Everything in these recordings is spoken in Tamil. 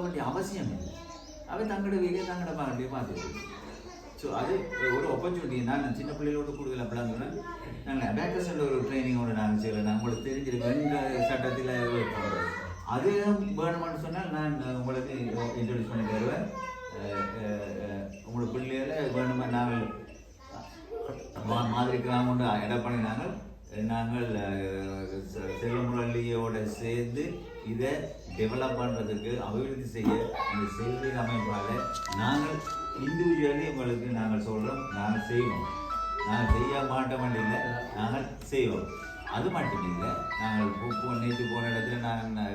வேண்டிய அவசியம் இல்லை அவன் தங்களோட வேலையை தங்களோட பாண்டியை பார்த்து ஸோ அது ஒரு ஆப்பர்ச்சுனிட்டி நான் சின்ன பிள்ளைகளோட கூடுதல் அப்படிலாம் சொன்னேன் நாங்கள் அபேக்கஸ்ன்ற ஒரு ட்ரைனிங்கோட நாங்கள் செய்யலை நான் உங்களுக்கு தெரிஞ்சிருக்கேன் சட்டத்தில் அது வேணுமான்னு சொன்னால் நான் உங்களுக்கு இன்ட்ரடியூஸ் பண்ணி தருவேன் உங்களுக்கு பிள்ளைகளை வேணுமா நாங்கள் மாதிரி கிராமம் இடம் பண்ணி நாங்கள் நாங்கள் செல்வமுரளியோட சேர்ந்து இதை டெவலப் பண்ணுறதுக்கு அபிவிருத்தி செய்ய இந்த செல்வி அமைப்பால் நாங்கள் இண்டிவிஜுவலி உங்களுக்கு நாங்கள் சொல்கிறோம் நாங்கள் செய்வோம். நாங்கள் செய்ய மாட்டோம் இல்லை நாங்கள் செய்வோம். அது மட்டும் இல்லை நாங்கள் போ- நேற்று போன இடத்துல நான்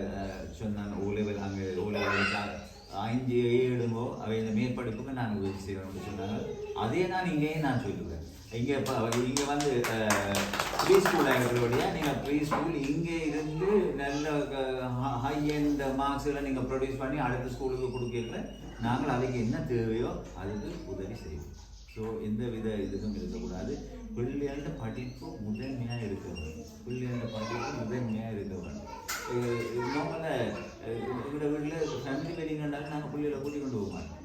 சொன்னேன் ஓ லெவல் அங்கே ஓ லெவல் ஐந்து ஏழுங்கோ அவை இந்த மேற்படிப்புக்கு நாங்கள் உதவி செய்வேன் சொன்னாங்க அதே நான் இங்கேயே நான் சொல்லுவேன். இங்கே இப்போ இங்கே வந்து ப்ரீ ஸ்கூல் ஆகிறதுடைய நீங்கள் ப்ரீ ஸ்கூல் இங்கே இருந்து நல்ல ஹை எண்ட் மார்க்ஸில் நீங்கள் ப்ரொடியூஸ் பண்ணி அடுத்த ஸ்கூலுக்கு கொடுக்கல நாங்கள் அதுக்கு என்ன தேவையோ அதுக்கு உதவி செய்வோம். ஸோ எந்த வித இதுக்கும் இருக்கக்கூடாது. பிள்ளைகளோட படிப்பு முதன்மையாக இருக்க வேண்டும் பிள்ளைகளோட படிப்பு முதன்மையாக இருக்க வேண்டும் நம்மள ஃபேமிலி நாங்கள் பிள்ளைகளை கூட்டி கொண்டு போக மாட்டோம்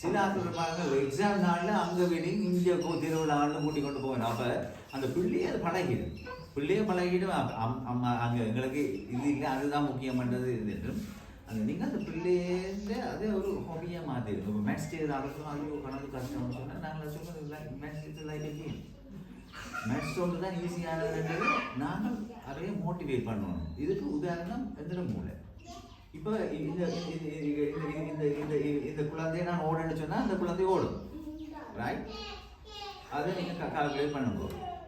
சில ஆசிரியர் எக்ஸாம் நாளில் அங்கே வேணும் இங்கே திருவிழா ஆண்டு கூட்டி கொண்டு போகணும் அப்போ அந்த பிள்ளையை அது பழகிடும். பிள்ளையை பழகிடும். அம்- அம்மா அங்கே எங்களுக்கு இது இல்லை அதுதான் முக்கியமானது இது என்றும். அந்த நீங்கள் அந்த பிள்ளைய அதே ஒரு ஹாபியாக மாற்றிடும் இப்போ மேக்ஸ் டீச்சர் அரசும் ஐயோ கணக்கு கஷ்டம்னு சொன்னால் நாங்கள் சொல்லுவோம் maths teacher like game maths தான் ஈஸியானது நாங்கள் அதையே மோட்டிவேட் பண்ணணும். இதுக்கு உதாரணம் எந்திர மூளை இப்போ இந்த இந்த- இந்த- இந்த குழந்தைய நான் ஓடுன்னு சொன்னால் அந்த குழந்தை ஓடும். ரைட் அதை நீங்கள் கால்குலேட் பண்ணுங்க.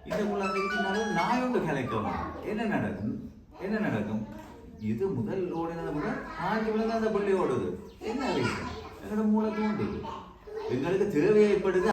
இந்த குழந்தைக்கு பின்னாலும் நாய் ஒன்று கலைக்கணும் என்ன நடக்கும்? என்ன நடக்கும்? இது முதல் ஓடினது முதல் நாய்க்கு விழுந்து அந்த பிள்ளை ஓடுது. என்ன ரீசன் எங்களோட மூளை தூண்டுது எங்களுக்கு தேவையைப்படுது